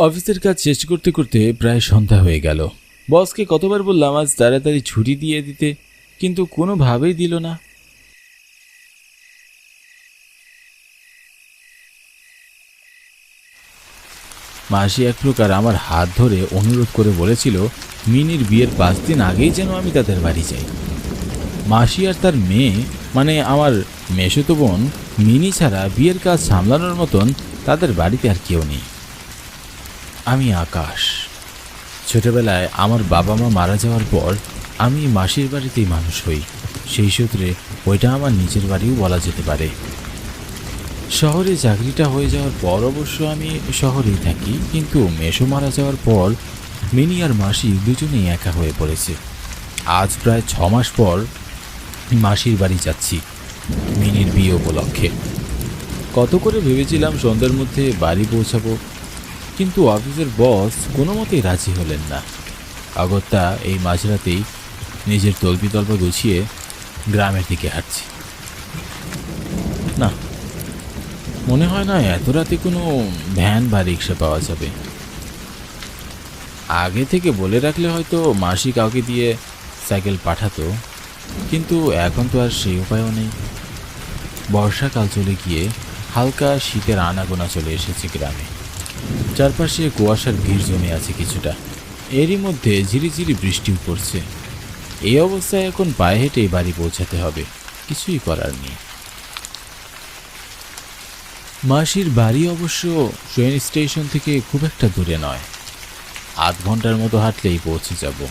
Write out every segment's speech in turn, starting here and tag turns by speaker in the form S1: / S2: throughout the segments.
S1: অফিসের কাজ শেষ করতে করতে প্রায় সন্ধ্যা হয়ে গেল। বসকে কতবার বললাম, আজ তাড়াতাড়ি ছুটি দিয়ে দিতে। কিন্তু কোনোভাবেই দিল না। মাসি এক প্রকার আমার হাত ধরে অনুরোধ করে বলেছিল, মিনির বিয়ের পাঁচ দিন আগেই যেন আমি তাদের বাড়ি যাই। মাসি আর তার মেয়ে মানে আমার মেশোতো বোন, মিনি ছাড়া বিয়ের কাজ সামলানোর মতন তাদের বাড়িতে আর কেউ নেই। আমি আকাশ। ছোটবেলায় আমার বাবা মা মারা যাওয়ার পর আমি মাসির বাড়িতেই মানুষ হই। সেই সূত্রে ওইটা আমার নিজের বাড়িও বলা যেতে পারে। শহরে চাকরিটা হয়ে যাওয়ার পর অবশ্য আমি শহরেই থাকি, কিন্তু মেশো মারা যাওয়ার পর মিনি আর মাসি দুজনেই একা হয়ে পড়েছে। আজ প্রায় ছ মাস পর মাসির বাড়ি যাচ্ছি, মিনির বিয়ে উপলক্ষে। কত করে ভেবেছিলাম সন্ধ্যার মধ্যে বাড়ি পৌঁছাবো কিন্তু অফিসের বস কোনো মতেই রাজি হলেন না। অগত্যা এই মাঝরাতেই নিজের তল্পি তল্পা গুছিয়ে গ্রামের দিকে হাঁটছি। না, মনে হয় না এত রাতে কোনো ভ্যান বা রিক্সা পাওয়া যাবে। আগে থেকে বলে রাখলে হয়তো মাসি কাউকে দিয়ে সাইকেল পাঠাতো, কিন্তু এখন তো আর সেই উপায়ও নেই। বর্ষাকাল চলে গিয়ে হালকা শীতের আনাগোনা চলে এসেছে গ্রামে। চারপাশে কুয়াশার ভিড় জমে আছে কিছুটা। এরই মধ্যে ঝিরিঝিরি বৃষ্টিও পড়ছে। এই অবস্থায় এখন পায়ে হেঁটেই বাড়ি পৌঁছাতে হবে। কিছুই করার নেই। মাসির বাড়ি অবশ্য ট্রেন স্টেশন থেকে খুব একটা দূরে নয়। আধ ঘণ্টার মতো হাঁটলেই পৌঁছে যাব।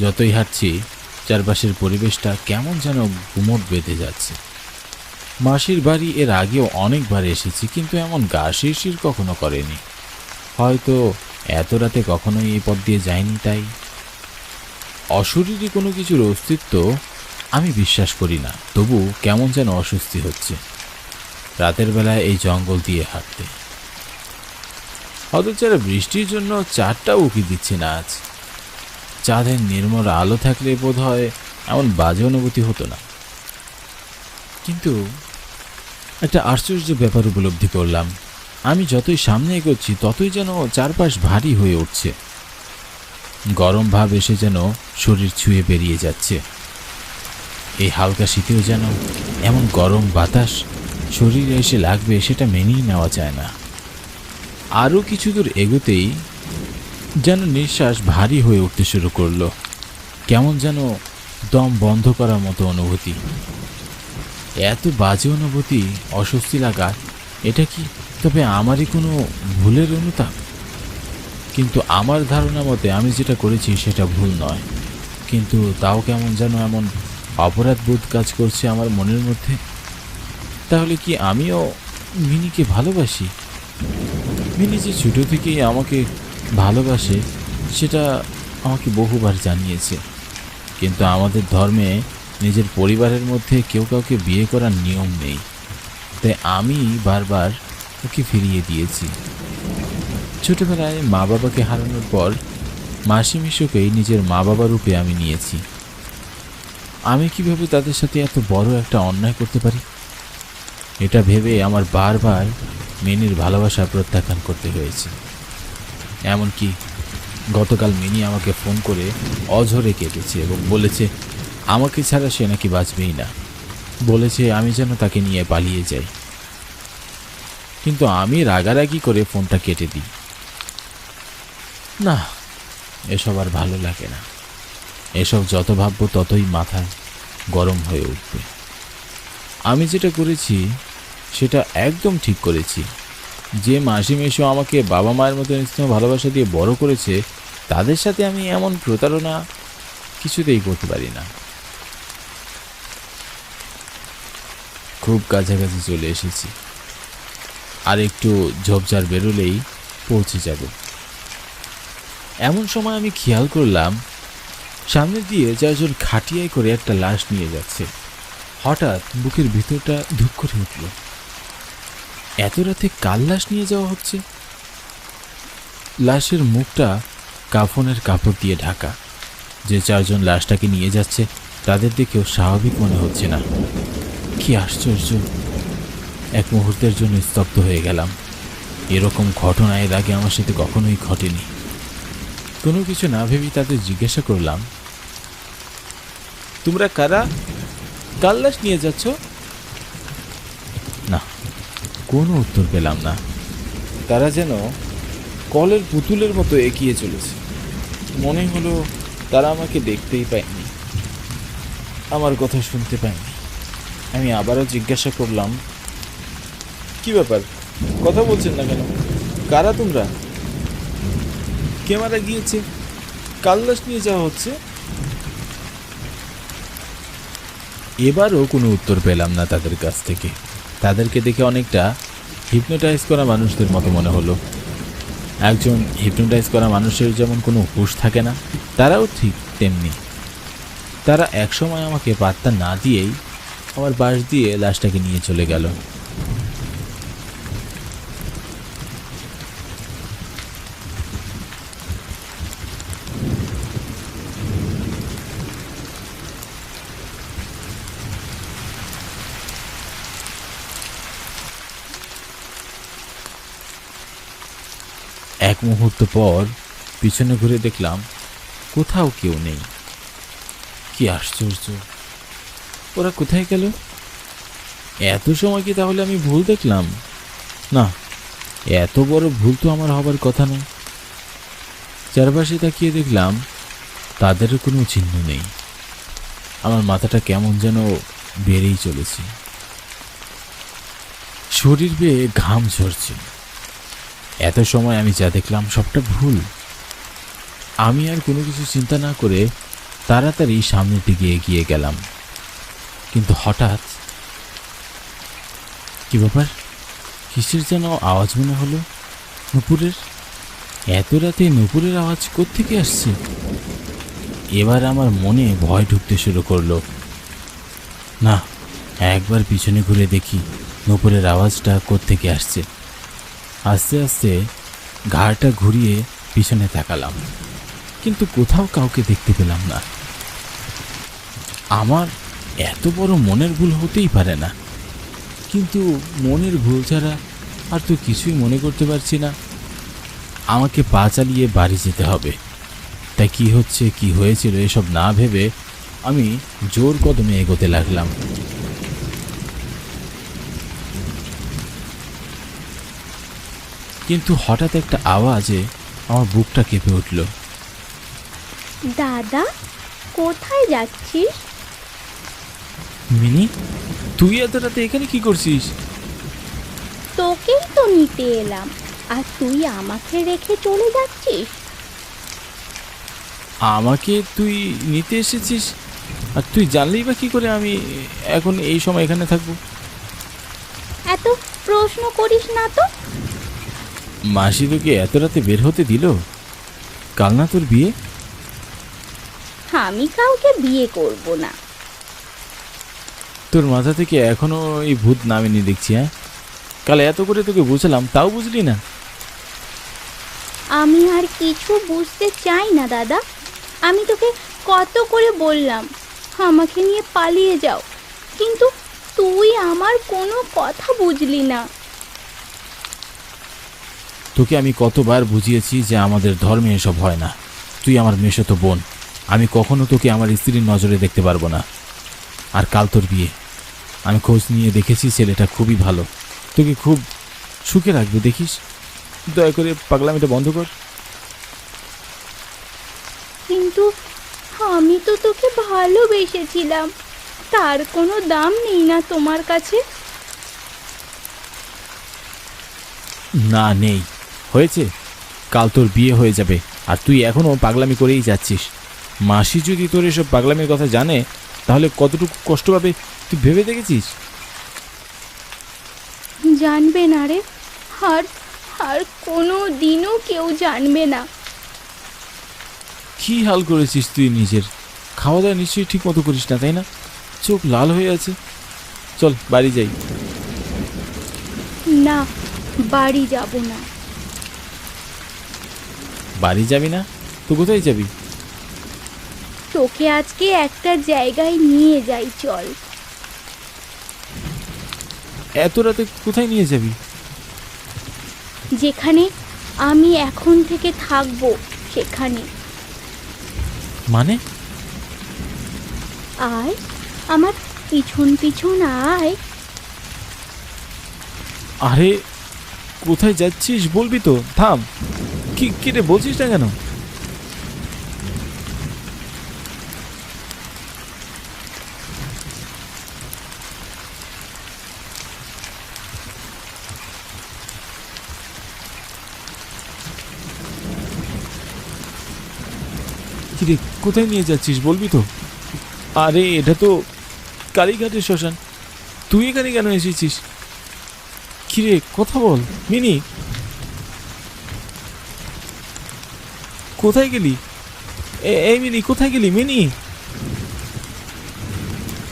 S1: যতই হাঁটছি, চারপাশের পরিবেশটা কেমন যেন গুমট বেঁধে যাচ্ছে। মাসির বাড়ি এর আগেও অনেকবার এসেছি, কিন্তু এমন গা শিরশির কখনো করেনি। হয়তো এত রাতে কখনোই এই পথ দিয়ে যায়নি তাই। অশরীরী কোনো কিছুর অস্তিত্ব আমি বিশ্বাস করি না, তবু কেমন যেন অস্বস্তি হচ্ছে। রাতের বেলায় এই জঙ্গল দিয়ে হাঁটতে। হতচারা বৃষ্টির জন্য চারটা উকি দিচ্ছে না আজ। চাঁদের নির্মল আলো থাকলে বোধ হয় এমন বাজে অনুভূতি হতো না। কিন্তু একটা আশ্চর্য ব্যাপার উপলব্ধি করলাম। আমি যতই সামনে এগোচ্ছি, ততই যেন চারপাশ ভারী হয়ে উঠছে। গরম ভাব এসে যেন শরীর ছুঁয়ে বেরিয়ে যাচ্ছে। এই হালকা শীতেও যেন এমন গরম বাতাস শরীরে এসে লাগবে, সেটা মেনেই নেওয়া যায় না। আরও কিছু দূর এগোতেই যেন নিঃশ্বাস ভারী হয়ে উঠতে শুরু করল। কেমন যেন দম বন্ধ করার মতো অনুভূতি। এত বাজে অনুভূতি, অস্বস্তি লাগা, এটা কি তবে আমারই কোনো ভুলের অনুতাপ। কিন্তু আমার ধারণা মতে আমি যেটা করেছি সেটা ভুল নয়। কিন্তু তাও কেমন যেন এমন অপরাধ বোধ কাজ করছে আমার মনের মধ্যে। তাহলে কি আমিও মিনিকে ভালোবাসি? মিনি যে ছোটো থেকেই আমাকে ভালোবাসে, সেটা আমাকে বহুবার জানিয়েছে। কিন্তু আমাদের ধর্মে নিজের পরিবারের মধ্যে কেউ কাউকে বিয়ে করার নিয়ম নেই। তাই আমি বারবার ওকে ফিরিয়ে দিয়েছি। ছোটবেলায় মা বাবাকে হারানোর পর মাসি মিশুকেই নিজের মা বাবা রূপে আমি নিয়েছি। আমি কীভাবে তাদের সাথে এত বড় একটা অন্যায় করতে পারি? এটা ভেবে আমার বারবার মিনির ভালোবাসা প্রত্যাখ্যান করতে হয়েছে। এমনকি গতকাল মিনি আমাকে ফোন করে অঝরে কেটেছে এবং বলেছে, আমাকে ছাড়া সে নাকি বাঁচবেই না। বলেছে, আমি যেন তাকে নিয়ে পালিয়ে যাই। কিন্তু আমি রাগারাগি করে ফোনটা কেটে দিই। না, এসব আর ভালো লাগে না। এসব যত ভাববো ততই মাথা গরম হয়ে উঠবে। আমি যেটা করেছি, সেটা একদম ঠিক করেছি। যে মাসি মেশো আমাকে বাবা মায়ের মতো স্নেহ ভালোবাসা দিয়ে বড় করেছে, তাদের সাথে আমি এমন প্রতারণা কিছুতেই করতে পারি না। খুব কাছাকাছি চলে এসেছি। আর একটু ঝোপঝাড় বেরোলেই পৌঁছে যাব। এমন সময় আমি খেয়াল করলাম, সামনে দিয়ে চারজন খাটিয়ায় করে একটা লাশ নিয়ে যাচ্ছে। হঠাৎ বুকের ভিতরটা ধুক করে উঠল। এত রাতে কাল লাশ নিয়ে যাওয়া হচ্ছে? লাশের মুখটা কাফনের কাপড় দিয়ে ঢাকা। যে চারজন লাশটাকে নিয়ে যাচ্ছে, তাদের দেখেও স্বাভাবিক মনে হচ্ছে না। কি আশ্চর্য! এক মুহূর্তের জন্য স্তব্ধ হয়ে গেলাম। এরকম ঘটনা এর আগে আমার সাথে কখনোই ঘটেনি। কোনো কিছু না ভেবেই তাদের জিজ্ঞাসা করলাম, তোমরা কারা? কাল্লাস নিয়ে যাচ্ছ? না, কোনো উত্তর পেলাম না। তারা যেন কলের পুতুলের মতো এগিয়ে চলেছে। মনে হলো তারা আমাকে দেখতেই পায়নি। আমার কথা শুনতে পায়নি। আমি আবারও জিজ্ঞাসা করলাম কি ব্যাপার? কথা বলছেন না কেন? কারা তোমরা? কে মারা গিয়েছে? কাল্লাস নিয়ে যাওয়া হচ্ছে? এবারও কোনো উত্তর পেলাম না তাদের কাছ থেকে। তাদেরকে দেখে অনেকটা হিপনোটাইজ করা মানুষদের মতো মনে হলো। একজন হিপনোটাইজ করা মানুষের যেমন কোনো হুঁশ থাকে না, তারাও ঠিক তেমনি। তারা একসময় আমাকে পাত্তা না দিয়েই আমার বাস দিয়ে লাশটাকে নিয়ে চলে গেল। এক মুহূর্ত পর পিছনে ঘুরে দেখলাম কোথাও কেউ নেই। কি আশ্চর্য! ওরা কোথায় গেল? এত সময় কি তাহলে আমি ভুল দেখলাম? না, এত বড় ভুল তো আমার হবার কথা নয়। চারপাশে তাকিয়ে দেখলাম তাদেরও কোনো চিহ্ন নেই। আমার মাথাটা কেমন যেন বেড়েই চলেছে। শরীর বেয়ে ঘাম ঝরছে। এত সময় আমি যা দেখলাম সবটা ভুল। আমি আর কোনো কিছু চিন্তা না করে তাড়াতাড়ি সামনের দিকে এগিয়ে গেলাম। কিন্তু হঠাৎ কি ব্যাপার? কিসের যেন আওয়াজ মনে হলো? নুপুরের? এত রাতে নুপুরের আওয়াজ কোত্থেকে আসছে? এবার আমার মনে ভয় ঢুকতে শুরু করল। না, একবার পিছনে ঘুরে দেখি নুপুরের আওয়াজটা কোত্থেকে আসছে। আস্তে আস্তে ঘাড়টা ঘুরিয়ে পিছনে তাকালাম। কিন্তু কোথাও কাউকে দেখতে পেলাম না। আমার এত বড় মনের ভুল হতেই পারে না। কিন্তু মনের ভুল ছাড়া আর তো কিছুই মনে করতে পারছি না। আমাকে পা চালিয়ে বাড়ি যেতে হবে। তাই কি হচ্ছে, কি হয়েছিল এসব না ভেবে আমি জোর কদমে এগোতে লাগলাম। কিন্তু হঠাৎ একটা আওয়াজে আমার বুকটা কেঁপে উঠল।
S2: দাদা কোথায় যাচ্ছিস?
S1: মিনি তুই এত রাতে এখানে কি করছিস?
S2: তোকেই তো নিতে এলাম। আর তুই আমাকে রেখে চলে যাচ্ছিস?
S1: আমাকে তুই নিতে এসেছিস? আর তুই জানলেই বা কি করে আমি এখন এই সময় এখানে থাকব?
S2: এত প্রশ্ন করিস না তো?
S1: মাসি তোকে এত রাতে বের হতে দিল? কাল না তোর বিয়ে?
S2: আমি কাউকে বিয়ে করব না।
S1: তোর মাথা থেকে এখনও এই ভূত নামেনি দেখছি হ্যাঁ? কাল এত করে তোকে বুঝলাম তাও বুঝলি না?
S2: আমি আর কিছু বুঝতে চাই না দাদা। আমি তোকে কত করে বললাম আমাকে নিয়ে পালিয়ে যাও। কিন্তু তুই আমার কোনো কথা বুঝলি না।
S1: তোকে আমি কতবার বুঝিয়েছি যে আমাদের ধর্মে এসব হয় না। তুই আমার মেশো বোন। আমি কখনো তোকে আমার স্ত্রীর নজরে দেখতে পারব না। আর কাল তোর বিয়ে। আমি খোঁজ নিয়ে দেখেছি ছেলেটা খুবই ভালো। তোকে খুব সুখে রাখবে দেখিস? দয়া করে পাগলামিটা বন্ধ কর।
S2: কিন্তু আমি তো তোকে ভালোবেসেছিলাম। তার কোনো দাম নেই না তোমার কাছে?
S1: না নেই। হয়েছে? কাল তোর বিয়ে হয়ে যাবে আর তুই এখনও পাগলামি করেই যাচ্ছিস। মাসি যদি তোর এসব পাগলামির কথা জানে তাহলে কতটুকু কষ্ট পাবে তুই ভেবে দেখেছিস?
S2: জানবে না রে। আর আর কোনো দিনও কেউ জানবে না।
S1: কি হাল করেছিস তুই নিজের? খাওয়া দাওয়া নিশ্চয়ই ঠিক মতো করিস না তাই না? চোখ লাল হয়ে আছে। চল বাড়ি যাই।
S2: না বাড়ি যাব না।
S1: বাড়ি যাবি না? তো কোথায় যাবি?
S2: তোকে আজকে একটা জায়গায় নিয়ে যাই চল।
S1: এত রাতে কোথায় নিয়ে যাবি?
S2: যেখানে আমি এখন থেকে থাকব সেখানে।
S1: মানে?
S2: আয় আমার পিছন পিছন আয়।
S1: আরে কোথায় যাচ্ছিস বলবি তো? থাম। কি কি রে, বলছিস না কেন? কিরে কোথায় নিয়ে যাচ্ছিস বলবি তো? আরে, এটা তো কালীঘাটের শ্মশান। তুই এখানে কেন এসেছিস? কিরে কথা বল। মিনি কোথায় গেলি? এই মিনি, কোথায় গেলি মিনি?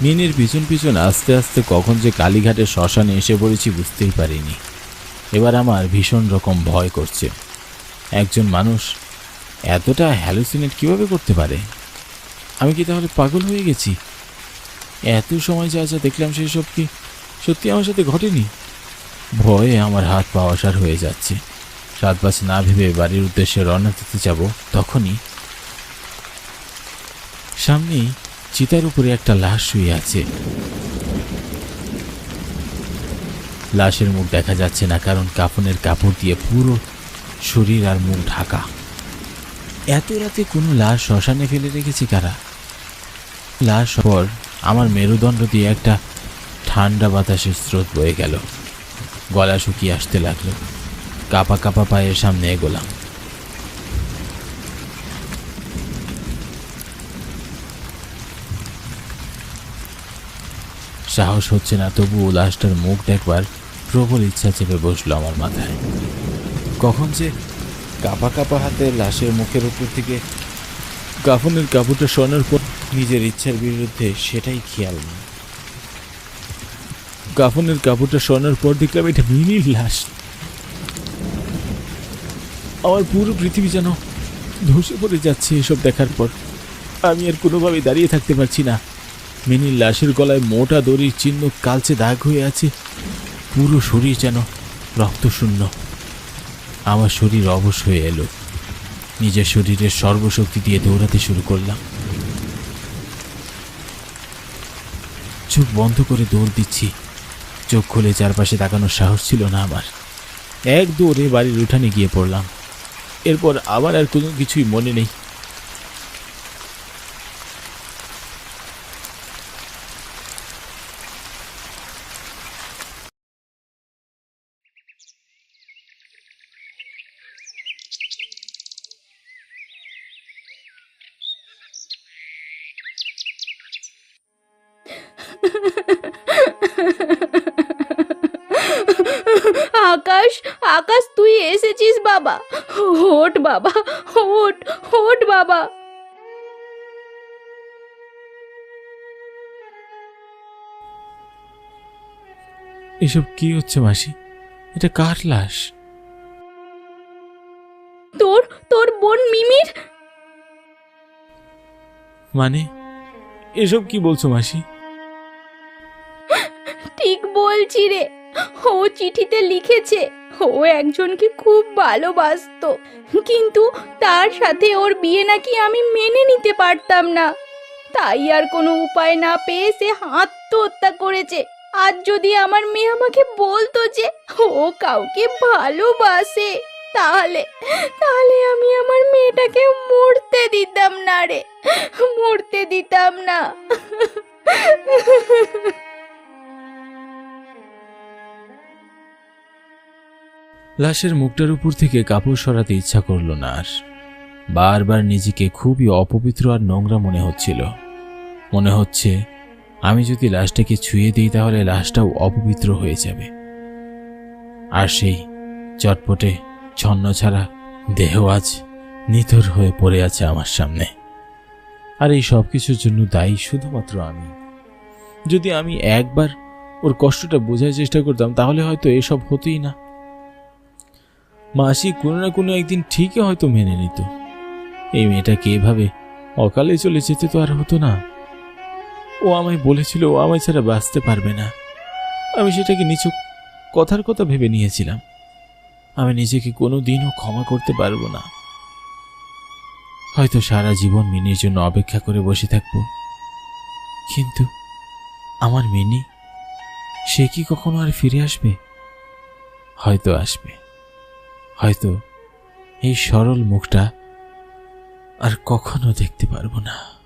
S1: মিনির পিছন পিছন আস্তে আস্তে কখন যে কালীঘাটের শ্মশানে এসে পড়েছি বুঝতেই পারিনি। এবার আমার ভীষণ রকম ভয় করছে। একজন মানুষ এতটা হ্যালুসিনেট কীভাবে করতে পারে? আমি কি তাহলে পাগল হয়ে গেছি? এত সময় যা যা দেখলাম সেই সব কি সত্যি আমার সাথে ঘটেনি? ভয়ে আমার হাত পা অসার হয়ে যাচ্ছে। সাত পাঁচ না ভেবে বাড়ির উদ্দেশ্যে রওনা দিতে যাব, তখনই সামনেই চিতার উপরে একটা লাশ শুয়ে আছে। লাশের মুখ দেখা যাচ্ছে না, কারণ কাফনের কাপড় দিয়ে পুরো শরীর আর মুখ ঢাকা। এত রাতে কোনো লাশ শ্মশানে ফেলে রেখেছে কারা? লাশ পর আমার মেরুদণ্ড দিয়ে একটা ঠান্ডা বাতাসের স্রোত বয়ে গেল। গলা শুকিয়ে আসতে লাগল। কাপা কাপা পায়ের সামনে এগোলাম। সাহস হচ্ছে না, তবুও লাশটার মুখ দেখবার প্রবল ইচ্ছা চেপে বসল আমার মাথায়। কখন যে কাপা কাপা হাতে লাশের মুখের উপর থেকে কাফনের কাপড়টা সরানোর পর নিজের ইচ্ছার বিরুদ্ধে সেটাই খেয়াল নেই। কাফনের কাপড়টা সরানোর পর দেখলাম এটা মিনির লাশ। আমার পুরো পৃথিবী যেন ধসে পড়ে যাচ্ছে এসব দেখার পর। আমি আর কোনোভাবে দাঁড়িয়ে থাকতে পারছি না। মিনির লাশের গলায় মোটা দড়ির চিহ্ন কালচে দাগ হয়ে আছে। পুরো শরীর যেন রক্তশূন্য। আমার শরীর অবশ হয়ে এলো। নিজের শরীরের সর্বশক্তি দিয়ে দৌড়াতে শুরু করলাম। চোখ বন্ধ করে দৌড় দিচ্ছি। চোখ খুলে চারপাশে তাকানোর সাহস ছিল না আমার। এক দৌড়ে বাড়ির উঠানে গিয়ে পড়লাম। এরপর আবার আর কোনো কিছুই মনে নেই।
S2: আকাশ আকাশ তুই এসেছিস বাবা। ওঠ বাবা ওঠ ওঠ বাবা।
S1: এসব কি হচ্ছে মাসি? এটা কার লাশ?
S2: তোর তোর বোন মিমির?
S1: মানে এসব কি বলছো মাসি?
S2: ঠিক বলছি রে। ও চিঠিতে লিখেছে, ও একজনকে খুব ভালোবাসতো। কিন্তু তার সাথে ওর বিয়ে নাকি আমি মেনে নিতে পারতাম না। তাই আর কোনো উপায় না পেয়ে সে আত্মহত্যা করেছে। আজ যদি আমার মেয়ে আমাকে বলতো যে ও কাউকে ভালোবাসে, তাহলে তাহলে আমি আমার মেয়েটাকে মরতে দিতাম না রে, মরতে দিতাম না।
S1: লাশের মুখটার উপর থেকে কাপড় সরাতে ইচ্ছা করল না আর। বারবার নিজেকে খুবই অপবিত্র আর নোংরা মনে হচ্ছিল। মনে হচ্ছে, আমি যদি লাশটাকে ছুঁয়ে দিই তাহলে লাশটাও অপবিত্র হয়ে যাবে। আর সেই চটপটে ছন্ন ছাড়া দেহ আজ নিথর হয়ে পড়ে আছে আমার সামনে। আর এই সব কিছুর জন্য দায়ী শুধুমাত্র আমি। যদি আমি একবার ওর কষ্টটা বোঝার চেষ্টা করতাম তাহলে হয়তো এসব হতোই না। মাসি কোনো না কোনো একদিন ঠিকই হয়তো মেনে নিত। এই মেয়েটাকে এভাবে অকালে চলে যেতে তো আর হতো না। ও আমায় বলেছিল, ও আমায় ছাড়া বাঁচতে পারবে না। আমি সেটাকে নিচু কথার কথা ভেবে নিয়েছিলাম। আমি নিজেকে কোনো দিনও ক্ষমা করতে পারব না। হয়তো সারা জীবন মিনির জন্য অপেক্ষা করে বসে থাকব। কিন্তু আমার মিনি, সে কি কখনো আর ফিরে আসবে? হয়তো আসবে। হয়তো এই সরল মুখটা আর কখনো দেখতে পারব না।